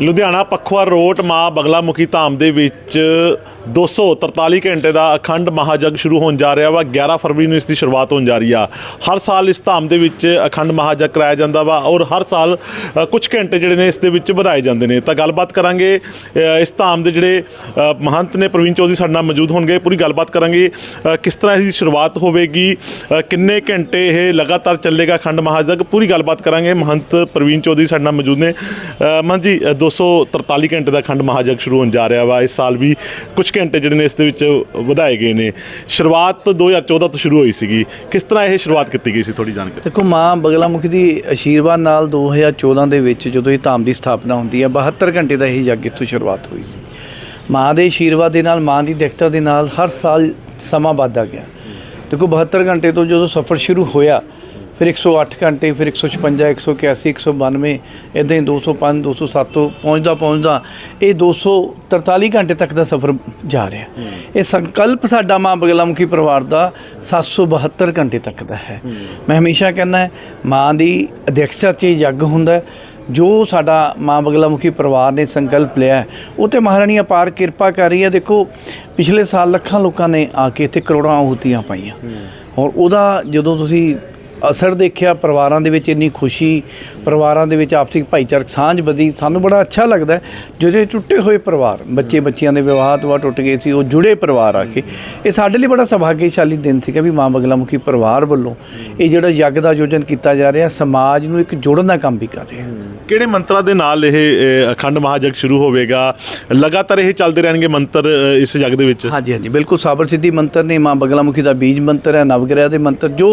Ludhiana Pakhowal road ਮਾਂ ਬਗਲਾਮੁਖੀ ਧਾਮ ਦੇ ਵਿੱਚ 243 ਘੰਟੇ ਦਾ ਅਖੰਡ ਮਹਾਜਗ ਸ਼ੁਰੂ ਹੋਣ ਜਾ ਰਿਹਾ ਵਾ। 11 ਫਰਵਰੀ ਨੂੰ ਇਸ ਦੀ ਸ਼ੁਰੂਆਤ ਹੋਣ ਜਾ ਰਹੀ ਆ। ਹਰ ਸਾਲ ਇਸ ਧਾਮ ਦੇ ਵਿੱਚ ਅਖੰਡ ਮਹਾਜਗ ਕਰਾਇਆ ਜਾਂਦਾ ਵਾ ਔਰ ਹਰ ਸਾਲ ਅ, ਕੁਝ ਘੰਟੇ ਜਿਹੜੇ ਨੇ ਇਸ ਦੇ ਵਿੱਚ ਵਧਾਏ ਜਾਂਦੇ ਨੇ। ਤਾਂ ਗੱਲਬਾਤ ਕਰਾਂਗੇ ਇਸ ਧਾਮ ਦੇ ਜਿਹੜੇ ਮਹੰਤ ਨੇ ਪ੍ਰਵੀਨ ਚੌਧਰੀ ਸਾਡੇ ਨਾਲ ਮੌਜੂਦ ਹੋਣਗੇ। ਪੂਰੀ ਗੱਲਬਾਤ ਕਰਾਂਗੇ ਕਿਸ ਤਰ੍ਹਾਂ ਇਸ ਦੀ ਸ਼ੁਰੂਆਤ ਹੋਵੇਗੀ ਕਿੰਨੇ ਘੰਟੇ ਇਹ ਲਗਾਤਾਰ ਚੱਲੇਗਾ ਅਖੰਡ ਮਹਾਜਗ? ਪੂਰੀ ਗੱਲਬਾਤ ਕਰਾਂਗੇ। ਮਹੰਤ ਪ੍ਰਵੀਨ ਚੌਧਰੀ ਸਾਡੇ ਨਾਲ ਮੌਜੂਦ ਨੇ। ਅ, ਮਹੰਤ ਜੀ ਅ, 243 ਘੰਟੇ ਦਾ ਅਖੰਡ ਮਹਾਜਗ ਸ਼ੁਰੂ ਹੋਣ ਜਾ ਰਿਹਾ ਵਾ। ਇਸ ਸਾਲ ਵੀ ਕੁਝ ਘੰਟੇ ਜਿਹੜੇ ਨੇ ਇਸ ਦੇ ਵਿੱਚ ਵਧਾਏ ਗਏ ਨੇ। ਸ਼ੁਰੂਆਤ 2014 ਤੋਂ ਸ਼ੁਰੂ ਹੋਈ ਸੀਗੀ। ਕਿਸ ਤਰ੍ਹਾਂ ਇਹ ਸ਼ੁਰੂਆਤ ਕੀਤੀ ਗਈ ਸੀ ਥੋੜੀ ਜਾਣਕਾਰੀ? ਦੇਖੋ, ਮਾਂ ਬਗਲਾਮੁਖੀ ਦੀ ਆਸ਼ੀਰਵਾਦ ਨਾਲ 2014 ਦੇ ਵਿੱਚ ਜਦੋਂ ਇਹ ਧਾਮ ਦੀ ਸਥਾਪਨਾ ਹੁੰਦੀ ਹੈ 72 ਘੰਟੇ ਦਾ ਇਹ ਯੱਗ ਇੱਥੋਂ ਸ਼ੁਰੂਆਤ ਹੋਈ ਸੀ। ਮਾਂ ਦੇ ਆਸ਼ੀਰਵਾਦ ਦੇ ਨਾਲ, ਮਾਂ ਦੀ ਦਿਖਤਾ ਦੇ ਨਾਲ ਹਰ ਸਾਲ ਸਮਾਂ ਵੱਧਦਾ ਗਿਆ। ਦੇਖੋ 72 ਘੰਟੇ ਤੋਂ ਜਦੋਂ ਸਫ਼ਰ ਸ਼ੁਰੂ ਹੋਇਆ ਫਿਰ 108 ਘੰਟੇ ਫਿਰ 156 181 192 ਇਦਾਂ ਹੀ 205 207 ਤੋਂ ਪਹੁੰਚਦਾ ਪਹੁੰਚਦਾ। ਇਹ 243 ਘੰਟੇ ਤੱਕ ਦਾ ਸਫ਼ਰ ਜਾ ਰਿਹਾ। ਇਹ ਸੰਕਲਪ ਸਾਡਾ ਮਾਂ ਬਗਲਾਮੁਖੀ ਪਰਿਵਾਰ ਦਾ 772 ਘੰਟੇ ਤੱਕ ਦਾ ਹੈ। ਮੈਂ ਹਮੇਸ਼ਾ ਕਹਿੰਦਾ ਮਾਂ ਦੀ ਅਧਿਕਸ਼ਤਾ 'ਚ ਯੱਗ ਹੁੰਦਾ। ਜੋ ਸਾਡਾ ਮਾਂ ਬਗਲਾਮੁਖੀ ਪਰਿਵਾਰ ਨੇ ਸੰਕਲਪ ਲਿਆ ਉਹ ਤੇ ਮਹਾਰਾਣੀ ਅਪਾਰ ਕਿਰਪਾ ਕਰ ਰਹੀ ਹੈ। ਦੇਖੋ ਪਿਛਲੇ ਸਾਲ ਲੱਖਾਂ ਲੋਕਾਂ ਨੇ ਆ ਕੇ ਇੱਥੇ ਕਰੋੜਾਂ ਆਹੂਤੀਆਂ ਪਾਈਆਂ। ਔਰ ਉਹਦਾ ਜਦੋਂ ਤੁਸੀਂ ਅਸਰ ਦੇਖਿਆ, ਪਰਿਵਾਰਾਂ ਦੇ ਵਿੱਚ ਇੰਨੀ ਖੁਸ਼ੀ, ਪਰਿਵਾਰਾਂ ਦੇ ਵਿੱਚ ਆਪਸੀ ਭਾਈਚਾਰਕ ਸਾਂਝ ਵਧੀ, ਸਾਨੂੰ ਬੜਾ ਅੱਛਾ ਲੱਗਦਾ ਜਿਹੜੇ ਟੁੱਟੇ ਹੋਏ ਪਰਿਵਾਰ ਬੱਚੇ ਬੱਚਿਆਂ ਦੇ ਵਿਵਾਹ ਤੋਂ ਬਾਅਦ ਟੁੱਟ ਗਏ ਸੀ, ਉਹ ਜੁੜੇ ਪਰਿਵਾਰ ਆ ਕੇ, ਇਹ ਸਾਡੇ ਲਈ ਬੜਾ ਸੁਭਾਗਿਆਸ਼ਾਲੀ ਦਿਨ ਸੀਗਾ ਵੀ ਮਾਂ ਬਗਲਾਮੁਖੀ ਪਰਿਵਾਰ ਵੱਲੋਂ ਇਹ ਜਿਹੜਾ ਯੱਗ ਦਾ ਆਯੋਜਨ ਕੀਤਾ ਜਾ ਰਿਹਾ, ਸਮਾਜ ਨੂੰ ਇੱਕ ਜੋੜਨ ਦਾ ਕੰਮ ਵੀ ਕਰ ਰਿਹਾ। ਕਿਹੜੇ ਮੰਤਰਾਂ ਦੇ ਨਾਲ ਇਹ ਅ, ਅਖੰਡ ਮਹਾਜਗ ਸ਼ੁਰੂ ਹੋਵੇਗਾ? ਲਗਾਤਾਰ ਇਹ ਚੱਲਦੇ ਰਹਿਣਗੇ ਮੰਤਰ ਅ, ਇਸ ਜਗ ਦੇ ਵਿੱਚ? ਹਾਂਜੀ ਹਾਂਜੀ ਬਿਲਕੁਲ ਸਾਬਰ ਸਿੱਧੀ ਮੰਤਰ ਨੇ ਮਾਂ ਬਗਲਾਮੁਖੀ ਦਾ ਬੀਜ ਮੰਤਰ ਹੈ ਨਵਗ੍ਰਹਿ ਦੇ ਮੰਤਰ ਜੋ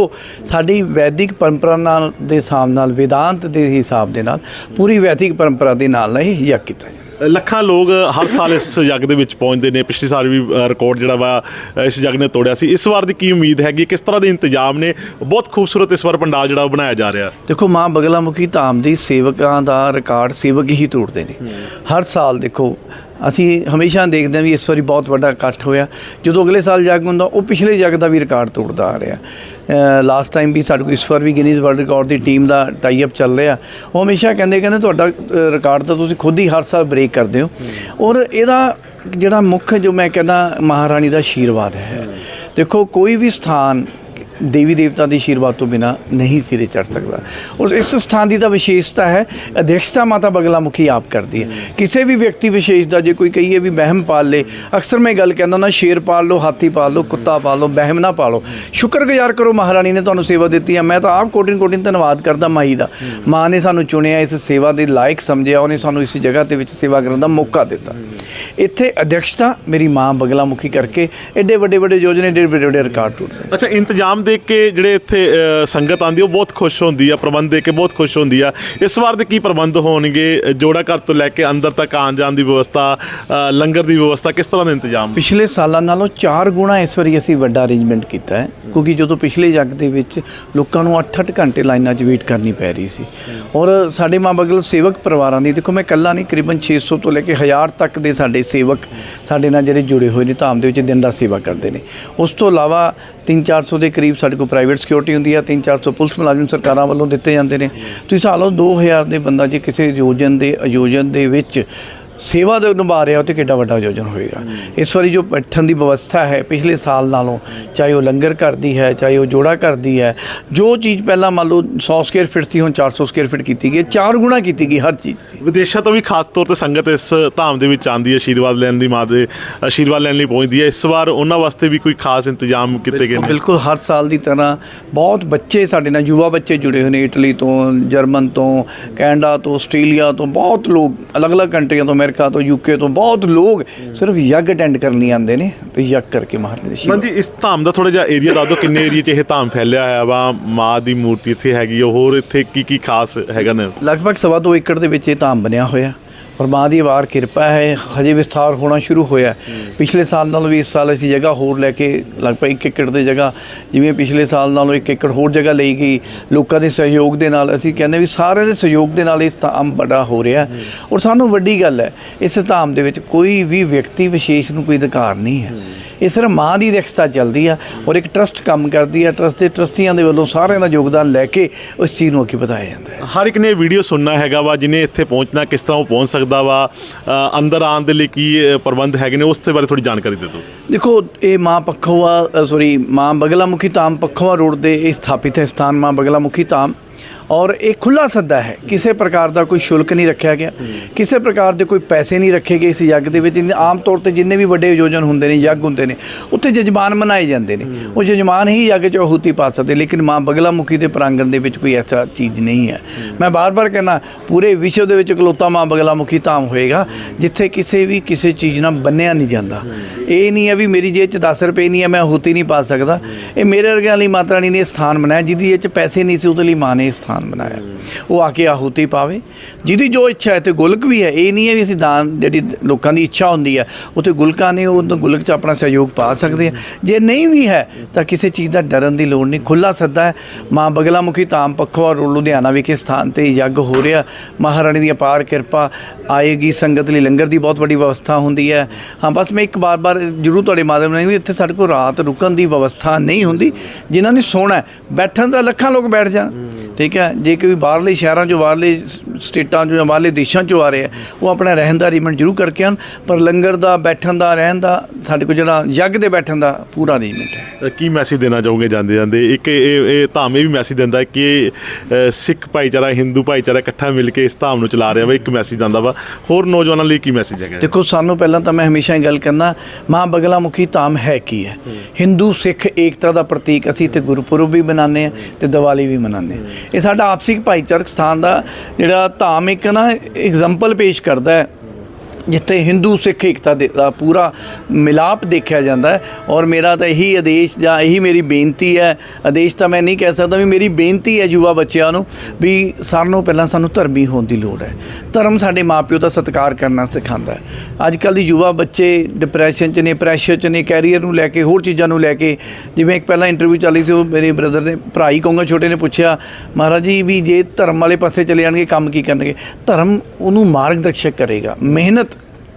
ਸਾਡੀ ਵੈਦਿਕ ਪਰੰਪਰਾ ਨਾਲ ਦੇ ਹਿਸਾਬ ਨਾਲ ਵੇਦਾਂਤ ਦੇ ਹਿਸਾਬ ਦੇ ਨਾਲ ਪੂਰੀ ਵੈਦਿਕ ਪਰੰਪਰਾ ਦੇ ਨਾਲ ਇਹ ਯੱਗ ਕੀਤਾ ਜਾਂਦਾ। ਲੱਖਾਂ ਲੋਕ ਹਰ ਸਾਲ ਇਸ ਜਗ ਦੇ ਵਿੱਚ ਪਹੁੰਚਦੇ ਨੇ। ਪਿਛਲੀ ਸਾਲ ਵੀ ਰਿਕਾਰਡ ਜਿਹੜਾ ਵਾ ਇਸ ਜਗ ਨੇ ਤੋੜਿਆ ਸੀ। ਇਸ ਵਾਰ ਦੀ ਕੀ ਉਮੀਦ ਹੈਗੀ? ਕਿਸ ਤਰ੍ਹਾਂ ਦੇ ਇੰਤਜ਼ਾਮ ਨੇ? ਬਹੁਤ ਖੂਬਸੂਰਤ ਇਸ ਵਾਰ ਪੰਡਾਲ ਜਿਹੜਾ ਬਣਾਇਆ ਜਾ ਰਿਹਾ। ਦੇਖੋ ਮਾਂ ਬਗਲਾਮੁਖੀ ਧਾਮ ਦੀ ਸੇਵਕਾਂ ਦਾ ਰਿਕਾਰਡ ਸੇਵਕ ਹੀ ਤੋੜਦੇ ਨੇ। ਹਰ ਸਾਲ ਦੇਖੋ ਅਸੀਂ ਹਮੇਸ਼ਾ ਦੇਖਦੇ ਹਾਂ ਵੀ ਇਸ ਵਾਰੀ ਬਹੁਤ ਵੱਡਾ ਇਕੱਠ ਹੋਇਆ। ਜਦੋਂ ਅਗਲੇ ਸਾਲ ਜੱਗ ਹੁੰਦਾ, ਉਹ ਪਿਛਲੇ ਜੱਗ ਦਾ ਵੀ ਰਿਕਾਰਡ ਤੋੜਦਾ ਆ ਰਿਹਾ। ਲਾਸਟ ਟਾਈਮ ਵੀ ਸਾਡੇ ਕੋਲ ਇਸ ਵਾਰ ਵੀ ਗਿਨੀਜ਼ ਵਰਲਡ ਰਿਕਾਰਡ ਦੀ ਟੀਮ ਦਾ ਟਾਈ ਅਪ ਚੱਲ ਰਿਹਾ। ਉਹ ਹਮੇਸ਼ਾ ਕਹਿੰਦੇ ਕਹਿੰਦੇ ਤੁਹਾਡਾ ਰਿਕਾਰਡ ਤਾਂ ਤੁਸੀਂ ਖੁਦ ਹੀ ਹਰ ਸਾਲ ਬ੍ਰੇਕ ਕਰਦੇ ਹੋ। ਔਰ ਇਹਦਾ ਜਿਹੜਾ ਮੁੱਖ, ਜੋ ਮੈਂ ਕਹਿੰਦਾ, ਮਹਾਰਾਣੀ ਦਾ ਆਸ਼ੀਰਵਾਦ ਹੈ। ਦੇਖੋ, ਕੋਈ ਵੀ ਸਥਾਨ ਦੇਵੀ ਦੇਵਤਾ ਦੀ ਆਸ਼ੀਰਵਾਦ ਤੋਂ ਬਿਨਾ ਨਹੀਂ ਸਿਰੇ ਚੜ ਸਕਦਾ। ਉਸ, ਇਸ ਸਥਾਨ ਦੀ ਤਾਂ ਵਿਸ਼ੇਸ਼ਤਾ ਹੈ, ਅਧਿਕਸ਼ਤਾ ਮਾਤਾ ਬਗਲਾਮੁਖੀ ਆਪ ਕਰਦੀ ਹੈ। ਕਿਸੇ ਵੀ ਵਿਅਕਤੀ ਵਿਸ਼ੇਸ਼ ਦਾ, ਜੇ ਕੋਈ ਕਹੀਏ ਵੀ ਵਹਿਮ ਪਾਲ ਲੇ, ਅਕਸਰ ਮੈਂ ਇਹ ਗੱਲ ਕਹਿੰਦਾ ਨਾ ਸ਼ੇਰ ਪਾਲ ਲਓ, ਹਾਥੀ ਪਾਲ ਲਓ, ਕੁੱਤਾ ਪਾਲ ਲਓ, ਵਹਿਮ ਨਾ ਪਾਲੋ। ਸ਼ੁਕਰਗੁਜ਼ਾਰ ਕਰੋ ਮਹਾਰਾਣੀ ਨੇ ਤੁਹਾਨੂੰ ਸੇਵਾ ਦਿੱਤੀ ਹੈ। ਮੈਂ ਤਾਂ ਆਪ ਕੋਟਿਨ ਕੋਟਿਨ ਧੰਨਵਾਦ ਕਰਦਾ ਮਾਈ ਦਾ। ਮਾਂ ਨੇ ਸਾਨੂੰ ਚੁਣਿਆ, ਇਸ ਸੇਵਾ ਦੇ ਲਾਇਕ ਸਮਝਿਆ, ਉਹਨੇ ਸਾਨੂੰ ਇਸ ਜਗ੍ਹਾ ਤੇ ਵਿੱਚ ਸੇਵਾ ਕਰਨ ਦਾ ਮੌਕਾ ਦਿੱਤਾ। ਇੱਥੇ ਅਧਿਕਸ਼ਤਾ ਮੇਰੀ ਮਾਂ ਬਗਲਾਮੁਖੀ ਕਰਕੇ, ਐਡੇ ਵੱਡੇ ਵੱਡੇ ਯੋਜਨੇ, ਐਡੇ ਵੱਡੇ ਵੱਡੇ ਰਿਕਾਰਡ ਟੁੱਟਦੇ ਅੱਛਾ, ਇੰਤਜ਼ਾਮ ਦੇਖ ਕੇ ਜਿਹੜੇ ਇੱਥੇ ਅ, ਸੰਗਤ ਆਂਦੀ ਉਹ ਬਹੁਤ ਖੁਸ਼ ਹੁੰਦੀ ਆ ਪ੍ਰਬੰਧ ਦੇਖ ਕੇ ਬਹੁਤ ਖੁਸ਼ ਹੁੰਦੀ ਆ। ਇਸ ਵਾਰ ਦੇ ਕੀ ਪ੍ਰਬੰਧ ਹੋਣਗੇ? ਜੋੜਾ ਘਰ ਤੋਂ ਲੈ ਕੇ ਅੰਦਰ ਤੱਕ ਆਉਣ ਜਾਣ ਦੀ ਵਿਵਸਥਾ ਅ, ਲੰਗਰ ਦੀ ਵਿਵਸਥਾ ਕਿਸ ਤਰ੍ਹਾਂ ਦਾ ਇੰਤਜ਼ਾਮ? ਪਿਛਲੇ ਸਾਲਾਂ ਨਾਲੋਂ 4 ਗੁਣਾ ਇਸ ਵਾਰੀ ਅਸੀਂ ਵੱਡਾ ਅਰੇਂਜਮੈਂਟ ਕੀਤਾ ਹੈ ਕਿਉਂਕਿ ਜਦੋਂ ਪਿਛਲੇ ਜੱਗ ਦੇ ਵਿੱਚ ਲੋਕਾਂ ਨੂੰ 8-8 ਘੰਟੇ ਲਾਈਨਾਂ 'ਚ ਵੇਟ ਕਰਨੀ ਪੈ ਰਹੀ ਸੀ। ਔਰ ਸਾਡੇ ਮਾਂ ਬਗਲ ਸੇਵਕ ਪਰਿਵਾਰਾਂ ਦੀ ਦੇਖੋ ਮੈਂ ਇਕੱਲਾ ਨਹੀਂ ਕਰੀਬਨ 600 ਤੋਂ ਲੈ ਕੇ 1000 ਤੱਕ ਦੇ ਸਾਡੇ ਸੇਵਕ ਸਾਡੇ ਨਾਲ ਜਿਹੜੇ ਜੁੜੇ ਹੋਏ ਨੇ ਧਾਮ ਦੇ ਵਿੱਚ ਦਿਨ ਦਾ ਸੇਵਾ ਕਰਦੇ ਨੇ। ਉਸ ਤੋਂ ਇਲਾਵਾ 3-400 ਦੇ ਕਰੀਬ ਸਾਡੇ ਕੋਲ ਪ੍ਰਾਈਵੇਟ ਸਿਕਿਉਰਿਟੀ ਹੁੰਦੀ ਹੈ 3-400 ਪੁਲਿਸ ਮੁਲਾਜ਼ਮ ਸਰਕਾਰਾਂ ਵੱਲੋਂ ਦਿੱਤੇ ਜਾਂਦੇ ਨੇ। ਤੁਸੀਂ ਹਿਸਾਬ ਲਓ 2000 ਦੇ ਬੰਦਾ ਜੇ ਕਿਸੇ ਆਯੋਜਨ ਦੇ ਆਯੋਜਨ ਦੇ ਵਿੱਚ ਸੇਵਾ ਦੇ ਨਿਭਾ ਰਿਹਾ ਉਹ ਤੇ ਕਿੱਡਾ ਵੱਡਾ ਆਯੋਜਨ ਹੋਏਗਾ। ਇਸ ਵਾਰੀ ਜੋ ਬੈਠਣ ਦੀ ਵਿਵਸਥਾ ਹੈ ਪਿਛਲੇ ਸਾਲ ਨਾਲੋਂ ਚਾਹੇ ਉਹ ਲੰਗਰ ਕਰਦੀ ਹੈ ਚਾਹੇ ਉਹ ਜੋੜਾ ਕਰਦੀ ਹੈ ਜੋ ਚੀਜ਼ ਪਹਿਲਾਂ ਮੰਨ ਲਓ 100 ਸਕੁਅਰ ਫੀਟ ਸੀ ਹੁਣ 400 ਸਕੁਅਰ ਫੀਟ ਕੀਤੀ ਗਈ ਚਾਰ ਗੁਣਾ ਕੀਤੀ ਗਈ ਹਰ ਚੀਜ਼ ਦੀ। ਵਿਦੇਸ਼ਾਂ ਤੋਂ ਵੀ ਖਾਸ ਤੌਰ ਤੇ ਸੰਗਤ ਇਸ ਧਾਮ ਦੇ ਵਿੱਚ ਆਂਦੀ ਹੈ ਆਸ਼ੀਰਵਾਦ ਲੈਣ ਦੀ ਮਾਂ ਦੇ ਆਸ਼ੀਰਵਾਦ ਲੈਣ ਲਈ ਪਹੁੰਚਦੀ ਹੈ। ਇਸ ਵਾਰ ਉਹਨਾਂ ਵਾਸਤੇ ਵੀ ਕੋਈ ਖਾਸ ਇੰਤਜ਼ਾਮ ਕੀਤੇ ਗਏ ਨੇ? ਬਿਲਕੁਲ ਹਰ ਸਾਲ ਦੀ ਤਰ੍ਹਾਂ ਬਹੁਤ ਬੱਚੇ ਸਾਡੇ ਨਾਲ ਯੁਵਾ ਬੱਚੇ ਜੁੜੇ ਹੋਏ ਨੇ ਇਟਲੀ ਤੋਂ ਜਰਮਨ ਤੋਂ ਕੈਨੇਡਾ ਤੋਂ ਆਸਟ੍ਰੇਲੀਆ ਤੋਂ ਬਹੁਤ ਲੋਕ ਅਲੱਗ-ਅਲੱਗ ਕੰਟਰੀਆਂ ਤੋਂ ਅਮਰੀਕਾ ਤੋਂ ਯੂਕੇ ਤੋਂ ਬਹੁਤ ਲੋਕ ਸਿਰਫ ਯੱਗ ਅਟੈਂਡ ਕਰਨ ਲਈ ਆਉਂਦੇ ਨੇ ਤੇ ਯੱਗ ਕਰਕੇ ਮਹਾਰਾਜ ਦੇ ਆਸ਼ੀਰਵਾਦ ਜੀ ਇਸ ਧਾਮ ਦਾ ਥੋੜਾ ਜਿਹਾ ਏਰੀਆ ਦੱਸ ਦਿਓ ਕਿੰਨੇ ਏਰੀਆ 'ਚ ਇਹ ਧਾਮ ਫੈਲਿਆ ਹੋਇਆ ਵਾ? ਮਾਂ ਦੀ ਮੂਰਤੀ ਇੱਥੇ ਹੈਗੀ ਆ ਹੋਰ ਇੱਥੇ ਕੀ ਕੀ ਖਾਸ ਹੈਗਾ ਨੇ? ਲਗਭਗ ਸਵਾ ਦੋ ਏਕੜ ਦੇ ਵਿੱਚ ਇਹ ਧਾਮ ਬਣਿਆ ਹੋਇਆ। ਔਰ ਮਾਂ ਦੀ ਵਾਰ ਕਿਰਪਾ ਹੈ ਹਜੇ ਵਿਸਥਾਰ ਹੋਣਾ ਸ਼ੁਰੂ ਹੋਇਆ ਪਿਛਲੇ ਸਾਲ ਨਾਲੋਂ ਵੀ ਇਸ ਸਾਲ ਅਸੀਂ ਜਗ੍ਹਾ ਹੋਰ ਲੈ ਕੇ ਲਗਭਗ 1 ਏਕੜ ਦੀ ਜਗ੍ਹਾ ਜਿਵੇਂ ਪਿਛਲੇ ਸਾਲ ਨਾਲੋਂ 1 ਏਕੜ ਹੋਰ ਜਗ੍ਹਾ ਲਈ ਗਈ ਲੋਕਾਂ ਦੇ ਸਹਿਯੋਗ ਦੇ ਨਾਲ ਅਸੀਂ ਕਹਿੰਦੇ ਵੀ ਸਾਰਿਆਂ ਦੇ ਸਹਿਯੋਗ ਦੇ ਨਾਲ ਇਸ ਧਾਮ ਬੜਾ ਹੋ ਰਿਹਾ ਔਰ ਸਾਨੂੰ ਵੱਡੀ ਗੱਲ ਹੈ ਇਸ ਧਾਮ ਦੇ ਵਿੱਚ ਕੋਈ ਵੀ ਵਿਅਕਤੀ ਵਿਸ਼ੇਸ਼ ਨੂੰ ਕੋਈ ਅਧਿਕਾਰ ਨਹੀਂ ਹੈ। ਇਹ ਸਿਰਫ ਮਾਂ ਦੀ ਦਖਤਾ ਚੱਲਦੀ ਆ ਔਰ ਇੱਕ ਟਰਸਟ ਕੰਮ ਕਰਦੀ ਆ। ਟਰਸਟ ਦੇ ਟਰਸਟੀਆਂ ਦੇ ਵੱਲੋਂ ਸਾਰਿਆਂ ਦਾ ਯੋਗਦਾਨ ਲੈ ਕੇ ਉਸ ਚੀਜ਼ ਨੂੰ ਅੱਗੇ ਵਧਾਇਆ ਜਾਂਦਾ ਹੈ। ਹਰ ਇੱਕ ਨੇ ਵੀਡੀਓ ਸੁਣਨਾ ਹੈਗਾ ਵਾ ਜਿਹਨੇ ਇੱਥੇ ਪਹੁੰਚਣਾ ਕਿਸ ਤਰ੍ਹਾਂ ਉਹ ਪਹੁੰਚ ਸਕਦਾ ਵਾ ਅੰਦਰ ਆਉਣ ਦੇ ਲਈ ਕੀ ਪ੍ਰਬੰਧ ਹੈਗੇ ਨੇ ਉਸ ਦੇ ਬਾਰੇ ਥੋੜੀ ਜਾਣਕਾਰੀ ਦੇ ਦਿਓ। ਦੇਖੋ ਇਹ ਮਾਂ ਪੱਖੋਆ ਸੌਰੀ ਮਾਂ ਬਗਲਾਮੁਖੀ ਧਾਮ ਪੱਖੋਆ ਰੋਡ ਦੇ ਇਹ ਸਥਾਪਿਤ ਹੈ ਸਥਾਨ ਮਾਂ ਬਗਲਾਮੁਖੀ ਧਾਮ। ਔਰ ਇਹ ਖੁੱਲਾ ਸੱਦਾ ਹੈ। ਕਿਸੇ ਪ੍ਰਕਾਰ ਦਾ ਕੋਈ ਸ਼ੁਲਕ ਨਹੀਂ ਰੱਖਿਆ ਗਿਆ। ਕਿਸੇ ਪ੍ਰਕਾਰ ਦੇ ਕੋਈ ਪੈਸੇ ਨਹੀਂ ਰੱਖੇ ਗਏ ਇਸ ਯੱਗ ਦੇ ਵਿੱਚ। ਆਮ ਤੌਰ ਤੇ ਜਿੰਨੇ ਵੀ ਵੱਡੇ ਆਯੋਜਨ ਹੁੰਦੇ ਨੇ ਯੱਗ ਹੁੰਦੇ ਨੇ ਉੱਥੇ ਜਜਮਾਨ ਮਨਾਏ ਜਾਂਦੇ ਨੇ। ਉਹ ਜਜਮਾਨ ਹੀ ਯੱਗ 'ਚ ਆਹੂਤੀ ਪਾ ਸਕਦੇ ਲੇਕਿਨ ਮਾਂ ਬਗਲਾਮੁਖੀ ਦੇ ਪ੍ਰਾਂਗਣ ਦੇ ਵਿੱਚ ਕੋਈ ਐਸਾ ਚੀਜ਼ ਨਹੀਂ ਹੈ। ਮੈਂ ਬਾਰ-ਬਾਰ ਕਹਿੰਦਾ ਪੂਰੇ ਵਿਸ਼ਵ ਦੇ ਵਿੱਚ ਇਕਲੌਤਾ ਮਾਂ ਬਗਲਾਮੁਖੀ ਧਾਮ ਹੋਏਗਾ ਜਿੱਥੇ ਕਿਸੇ ਵੀ ਕਿਸੇ ਚੀਜ਼ ਨਾਲ ਬੰਨਿਆ ਨਹੀਂ ਜਾਂਦਾ। ਇਹ ਨਹੀਂ ਹੈ ਵੀ ਮੇਰੀ ਜੇਬ 'ਚ 10 ਰੁਪਏ ਨਹੀਂ ਹੈ ਮੈਂ ਆਹੂਤੀ ਨਹੀਂ ਪਾ ਸਕਦਾ। ਇਹ ਮੇਰੇ ਵਰਗਿਆਂ ਲਈ ਮਾਤਾ ਰਾਣੀ ਨੇ ਸਥਾਨ ਬਣਾਇਆ ਜਿਹਦੀ ਇਹ 'ਚ ਪੈਸੇ ਨਹੀਂ ਸੀ ਉਹਦੇ ਲਈ ਮਾਂ ਨੇ ਇਹ ਸਥਾਨ ਬਣਾਇਆ। ਉਹ ਆ ਕੇ ਆਹੂਤੀ ਪਾਵੇ। ਜਿਹਦੀ ਜੋ ਇੱਛਾ ਹੈ ਤੇ ਗੁਲਕ ਵੀ ਹੈ, ਇਹ ਨਹੀਂ ਹੈ ਵੀ ਅਸੀਂ ਦਾਨ ਜਿਹੜੀ ਲੋਕਾਂ ਦੀ ਇੱਛਾ ਹੁੰਦੀ ਹੈ, ਉੱਥੇ ਗੁਲਕਾਂ ਨੇ ਉਹ ਗੁਲਕ 'ਚ ਆਪਣਾ ਸਹਿਯੋਗ ਪਾ ਸਕਦੇ ਆ। ਜੇ ਨਹੀਂ ਵੀ ਹੈ, ਤਾਂ ਕਿਸੇ ਚੀਜ਼ ਦਾ ਡਰਨ ਦੀ ਲੋੜ ਨਹੀਂ। ਖੁੱਲਾ ਸੱਦਾ ਹੈ। ਮਾਂ ਬਗਲਾਮੁਖੀ ਧਾਮ ਪੱਖੋਆ ਰੋਡ ਲੁਧਿਆਣਾ ਵਿਖੇ ਸਥਾਨ ਤੇ ਯੱਗ ਹੋ ਰਿਹਾ। ਮਹਾਰਾਣੀ ਦੀ ਅਪਾਰ ਕਿਰਪਾ ਆਏਗੀ। ਸੰਗਤ ਲਈ ਲੰਗਰ ਦੀ ਬਹੁਤ ਵੱਡੀ ਵਿਵਸਥਾ ਹੁੰਦੀ ਹੈ। ਹਾਂ, ਬਸ ਮੈਂ ਇੱਕ ਬਾਰ-ਬਾਰ ਜ਼ਰੂਰ ਤੁਹਾਡੇ ਮਾਧਿਅਮ ਨਾਲ ਵੀ ਇੱਥੇ ਸਾਡੇ ਕੋਲ ਰਾਤ ਰੁਕਣ ਦੀ ਵਿਵਸਥਾ ਨਹੀਂ ਹੁੰਦੀ। ਜਿਨ੍ਹਾਂ ਨੇ ਸੋਣਾ ਬੈਠਣ ਦਾ ਲੱਖਾਂ ਲੋਕ ਬੈਠ ਜਾਣ। ਠੀਕ ਹੈ? ਜੇ ਕੋਈ ਬਾਹਰਲੇ ਸ਼ਹਿਰਾਂ ਚੋਂ ਬਾਹਰਲੇ ਸਟੇਟਾਂ ਚੋਂ ਜਾਂ ਬਾਹਰਲੇ ਦੇਸ਼ਾਂ ਚੋਂ ਆ ਰਹੇ ਆ ਉਹ ਆਪਣਾ ਰਹਿਣ ਦਾ ਅਰੇਂਜਮੈਂਟ ਜ਼ਰੂਰ ਕਰਕੇ ਆਉਣ ਪਰ ਲੰਗਰ ਦਾ ਬੈਠਣ ਦਾ ਰਹਿਣ ਦਾ ਸਾਡੇ ਕੋਲ ਜਿਹੜਾ ਯੱਗ ਦੇ ਬੈਠਣ ਦਾ ਪੂਰਾ ਅਰੇਂਜਮੈਂਟ ਹੈ। ਕੀ ਮੈਸੇਜ ਦੇਣਾ ਚਾਹੋਗੇ ਜਾਂਦੇ ਜਾਂਦੇ? ਇੱਕ ਇਹ ਇਹ ਧਾਮ ਇਹ ਵੀ ਮੈਸੇਜ ਦਿੰਦਾ ਹੈ ਕਿ ਸਿੱਖ ਭਾਈਚਾਰਾ ਹਿੰਦੂ ਭਾਈਚਾਰਾ ਇਕੱਠਾ ਮਿਲ ਕੇ ਇਸ ਧਾਮ ਨੂੰ ਚਲਾ ਰਿਹਾ ਵਾ ਇੱਕ ਮੈਸੇਜ ਜਾਂਦਾ ਵਾ। ਹੋਰ ਨੌਜਵਾਨਾਂ ਲਈ ਕੀ ਮੈਸੇਜ ਹੈਗਾ? ਦੇਖੋ ਸਾਨੂੰ ਪਹਿਲਾਂ ਤਾਂ ਮੈਂ ਹਮੇਸ਼ਾ ਇਹ ਗੱਲ ਕਰਨਾ ਮਾਂ ਬਗਲਾਮੁਖੀ ਧਾਮ ਹੈ ਕੀ ਹੈ? ਹਿੰਦੂ ਸਿੱਖ ਏਕਤਾ ਦਾ ਪ੍ਰਤੀਕ ਅਸੀਂ ਤੇ ਗੁਰਪੁਰਬ ਵੀ ਮਨਾਉਂਦੇ ਆ ਤੇ ਦੀਵਾਲੀ ਵੀ ਮਨਾਉਂਦੇ ਆ ਇਹ ਸਾਡਾ ਆਪਸੀ ਭਾਈਚਾਰਕ ਸਥਾਨ ਦਾ ਜਿਹੜਾ ਧਾਮ ਇੱਕ ਨਾ ਐਗਜ਼ਾਮਪਲ ਪੇਸ਼ ਕਰਦਾ ਹੈ। ਜਿੱਥੇ ਹਿੰਦੂ ਸਿੱਖ ਏਕਤਾ ਦੇ ਦਾ ਪੂਰਾ ਮਿਲਾਪ ਦੇਖਿਆ ਜਾਂਦਾ ਹੈ ਔਰ ਮੇਰਾ ਤਾਂ ਇਹੀ ਆਦੇਸ਼ ਜਾਂ ਇਹੀ ਮੇਰੀ ਬੇਨਤੀ ਹੈ। ਆਦੇਸ਼ ਤਾਂ ਮੈਂ ਨਹੀਂ ਕਹਿ ਸਕਦਾ ਵੀ ਮੇਰੀ ਬੇਨਤੀ ਹੈ ਯੁਵਾ ਬੱਚਿਆਂ ਨੂੰ ਵੀ ਸਾਨੂੰ ਪਹਿਲਾਂ ਸਾਨੂੰ ਧਰਮੀ ਹੋਣ ਦੀ ਲੋੜ ਹੈ। ਧਰਮ ਸਾਡੇ ਮਾਪਿਓ ਦਾ ਸਤਿਕਾਰ ਕਰਨਾ ਸਿਖਾਉਂਦਾ ਹੈ। ਅੱਜ ਕੱਲ ਦੀ ਯੁਵਾ ਬੱਚੇ ਡਿਪਰੈਸ਼ਨ 'ਚ ਨੇ ਪ੍ਰੈਸ਼ਰ 'ਚ ਨੇ ਕੈਰੀਅਰ ਨੂੰ ਲੈ ਕੇ, ਹੋਰ ਚੀਜ਼ਾਂ ਨੂੰ ਲੈ ਕੇ, ਜਿਵੇਂ ਇੱਕ ਪਹਿਲਾਂ ਇੰਟਰਵਿਊ ਚੱਲੀ ਸੀ, ਉਹ ਮੇਰੇ ਬ੍ਰਦਰ ਨੇ, ਭਰਾ ਹੀ ਕਹੂੰਗਾ, ਛੋਟੇ ਨੇ ਪੁੱਛਿਆ, ਮਹਾਰਾਜ ਜੀ, ਵੀ ਜੇ ਧਰਮ ਵਾਲੇ ਪਾਸੇ ਚਲੇ ਜਾਣਗੇ, ਕੰਮ ਕੀ ਕਰਨਗੇ? ਧਰਮ ਉਹਨੂੰ ਮਾਰਗਦਰਸ਼ਕ ਕਰੇਗਾ। ਮਿਹਨਤ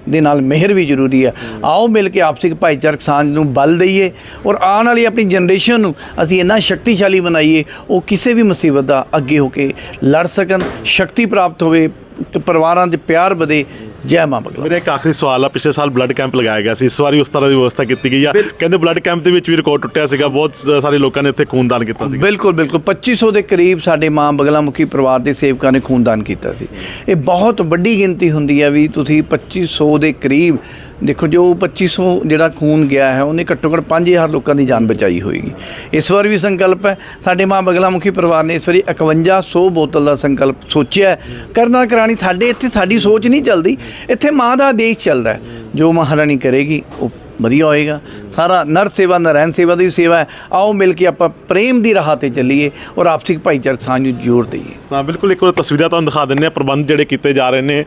ਦੇ ਨਾਲ ਮਿਹਰ ਵੀ ਜ਼ਰੂਰੀ ਹੈ। ਆਓ ਮਿਲ ਕੇ ਆਪਸੀ ਭਾਈਚਾਰਕ ਸਾਂਝ ਨੂੰ ਬਲ ਦਈਏ ਔਰ ਆਉਣ ਵਾਲੀ ਆਪਣੀ ਜਨਰੇਸ਼ਨ ਨੂੰ ਅਸੀਂ ਇੰਨਾ ਸ਼ਕਤੀਸ਼ਾਲੀ ਬਣਾਈਏ, ਉਹ ਕਿਸੇ ਵੀ ਮੁਸੀਬਤ ਦਾ ਅੱਗੇ ਹੋ ਕੇ ਲੜ ਸਕਣ, ਸ਼ਕਤੀ ਪ੍ਰਾਪਤ ਹੋਵੇ ਪਰਿਵਾਰਾਂ 'ਚ ਪਿਆਰ ਵਧੇ। ਜੈ ਮਾਂ ਬਗਲਾ। ਮੇਰਾ ਇੱਕ ਆਖਰੀ ਸਵਾਲ ਆ ਪਿਛਲੇ ਸਾਲ ਬਲੱਡ ਕੈਂਪ ਲਗਾਇਆ ਗਿਆ ਸੀ। ਇਸ ਵਾਰੀ ਉਸ ਤਰ੍ਹਾਂ ਦੀ ਵਿਵਸਥਾ ਕੀਤੀ ਗਈ ਆ। ਕਹਿੰਦੇ ਬਲੱਡ ਕੈਂਪ ਦੇ ਵਿੱਚ ਵੀ ਰਿਕਾਰਡ ਟੁੱਟਿਆ ਸੀਗਾ। ਬਹੁਤ ਸਾਰੇ ਲੋਕਾਂ ਨੇ ਇੱਥੇ ਖੂਨਦਾਨ ਕੀਤਾ ਸੀ ਬਿਲਕੁਲ ਬਿਲਕੁਲ। 2500 ਦੇ ਕਰੀਬ ਸਾਡੇ ਮਾਂ ਬਗਲਾਮੁਖੀ ਪਰਿਵਾਰ ਦੇ ਸੇਵਕਾਂ ਨੇ ਖੂਨਦਾਨ ਕੀਤਾ ਸੀ। ਇਹ ਬਹੁਤ ਵੱਡੀ ਗਿਣਤੀ ਹੁੰਦੀ ਹੈ ਵੀ ਤੁਸੀਂ 2500 ਦੇ ਕਰੀਬ ਦੇਖੋ ਜੋ 2500 ਜਿਹੜਾ ਖੂਨ ਗਿਆ ਹੈ, ਉਹਨੇ ਘੱਟੋ ਘੱਟ 5000 ਲੋਕਾਂ ਦੀ ਜਾਨ ਬਚਾਈ ਹੋਏਗੀ। ਇਸ ਵਾਰ ਵੀ ਸੰਕਲਪ ਹੈ। ਸਾਡੇ ਮਾਂ ਬਗਲਾਮੁਖੀ ਪਰਿਵਾਰ ਨੇ ਇਸ ਵਾਰੀ 5100 ਬੋਤਲ ਦਾ ਸੰਕਲਪ ਸੋਚਿਆ ਕਰਨਾ ਕਰਾਣੀ, ਸਾਡੇ ਇੱਥੇ ਸਾਡੀ ਸੋਚ ਨਹੀਂ ਚੱਲਦੀ। ਇੱਥੇ ਮਾਂ ਦਾ ਆਦੇਸ਼ ਚੱਲਦਾ ਜੋ ਮਹਾਰਾਣੀ ਕਰੇਗੀ, ਉਹ ਵਧੀਆ ਹੋਏਗਾ। ਸਾਰਾ ਨਰ ਸੇਵਾ ਨਰੈਣ ਸੇਵਾ ਦੀ ਵੀ ਸੇਵਾ ਹੈ। ਆਓ ਮਿਲ ਕੇ ਆਪਾਂ ਪ੍ਰੇਮ ਦੀ ਰਾਹ ਤੇ ਚੱਲੀਏ ਔਰ ਆਪਸਿਕ ਭਾਈਚਾਰਕ ਸਾਂਝ ਨੂੰ ਜੋਰ ਦਈਏ। ਤਾਂ ਬਿਲਕੁਲ ਇੱਕ ਵਾਰ ਤਸਵੀਰਾਂ ਤੁਹਾਨੂੰ ਦਿਖਾ ਦਿੰਨੇ ਆ ਪ੍ਰਬੰਧ ਜਿਹੜੇ ਕੀਤੇ ਜਾ ਰਹੇ ਨੇ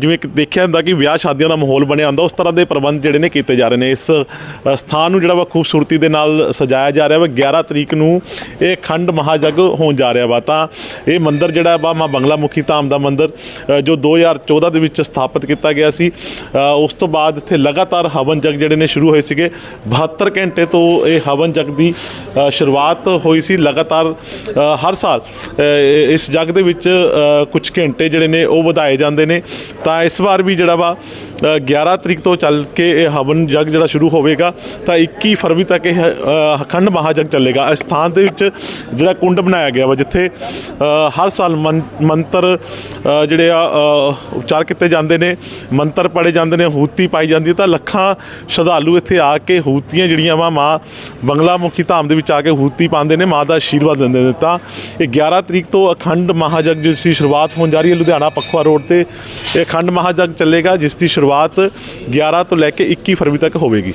ਜਿਵੇਂ ਦੇਖਿਆ ਹੁੰਦਾ ਕਿ ਵਿਆਹ ਸ਼ਾਦੀਆਂ ਦਾ ਮਾਹੌਲ ਬਣਿਆ ਹੁੰਦਾ ਉਸ ਤਰ੍ਹਾਂ ਦੇ ਪ੍ਰਬੰਧ ਜਿਹੜੇ ਨੇ ਕੀਤੇ ਜਾ ਰਹੇ ਨੇ। ਇਸ ਸਥਾਨ ਨੂੰ ਜਿਹੜਾ ਵਾ ਖੂਬਸੂਰਤੀ ਦੇ ਨਾਲ ਸਜਾਇਆ ਜਾ ਰਿਹਾ ਵਾ। 11 ਤਰੀਕ ਨੂੰ ਇਹ ਖੰਡ ਮਹਾਜਗ ਹੋਣ ਜਾ ਰਿਹਾ ਵਾ। ਤਾਂ ਇਹ ਮੰਦਿਰ ਜਿਹੜਾ ਵਾ ਮਾਂ ਬੰਗਲਾ ਮੁਖੀ ਧਾਮ ਦਾ ਮੰਦਿਰ ਅ, ਜੋ 2014 ਦੇ ਵਿੱਚ ਸਥਾਪਿਤ ਕੀਤਾ ਗਿਆ ਸੀ। ਉਸ ਤੋਂ ਬਾਅਦ ਇੱਥੇ ਲਗਾਤਾਰ ਹਵਨ ਜਗ ਜਿਹੜੇ ਨੇ ਸ਼ੁਰੂ ਹੋਏ ਸੀਗੇ। 72 ਘੰਟੇ ਤੋਂ ਇਹ ਹਵਨ ਜਗ ਦੀ ਸ਼ੁਰੂਆਤ ਹੋਈ ਸੀ ਲਗਾਤਾਰ ਹਰ ਸਾਲ। ਇਸ ਜਗ ਦੇ ਵਿੱਚ ਅ, ਕੁਝ ਘੰਟੇ ਜਿਹੜੇ ਨੇ ਉਹ ਵਧਾਏ ਜਾਂਦੇ ਨੇ। ਤਾਂ ਇਸ ਵਾਰ ਵੀ ਜਿਹੜਾ ਵਾ 11 ਤਰੀਕ ਤੋਂ ਚੱਲ ਕੇ ਇਹ ਹਵਨ ਜਗ ਜਿਹੜਾ ਸ਼ੁਰੂ ਹੋਵੇਗਾ, ਤਾਂ 21 ਫਰਵਰੀ ਤੱਕ ਇਹ ਅਖੰਡ ਮਹਾਜਗ ਚੱਲੇਗਾ। ਇਸ ਸਥਾਨ ਦੇ ਵਿੱਚ ਜਿਹੜਾ ਕੁੰਡ ਬਣਾਇਆ ਗਿਆ ਵਾ, ਜਿੱਥੇ ਹਰ ਸਾਲ ਮੰ- ਮੰਤਰ ਜਿਹੜੇ ਆ ਉਚਾਰ ਕੀਤੇ ਜਾਂਦੇ ਨੇ, ਮੰਤਰ ਪੜੇ ਜਾਂਦੇ ਨੇ, ਹੂਤੀ ਪਾਈ ਜਾਂਦੀ ਹੈ, ਤਾਂ ਲੱਖਾਂ ਸ਼ਰਧਾਲੂ ਇੱਥੇ ਆ ਕੇ ਹੂਤੀਆਂ ਜਿਹੜੀਆਂ ਵਾ, ਮਾਂ ਬੰਗਲਾ ਮੁਖੀ ਧਾਮ ਦੇ ਵਿੱਚ ਆ ਕੇ ਹੂਤੀ ਪਾਉਂਦੇ ਨੇ, ਮਾਂ ਦਾ ਆਸ਼ੀਰਵਾਦ ਦਿੰਦੇ ਨੇ। ਤਾਂ ਇਹ 11 ਤਰੀਕ ਤੋਂ ਅਖੰਡ ਮਹਾਜਗ ਜਿਸ ਦੀ ਸ਼ੁਰੂਆਤ ਹੋਣ ਜਾ ਰਹੀ ਹੈ, ਲੁਧਿਆਣਾ ਪਖਵਾ ਰੋਡ ਤੇ, ਇਹ ਅਖੰਡ ਮਹਾਜਗ ਚੱਲੇਗਾ, ਜਿਸ ਦੀ ਸ਼ੁਰੂਆਤ 11 ਤੋਂ ਲੈ ਕੇ 21 ਫਰਵਰੀ ਤੱਕ ਹੋਵੇਗੀ।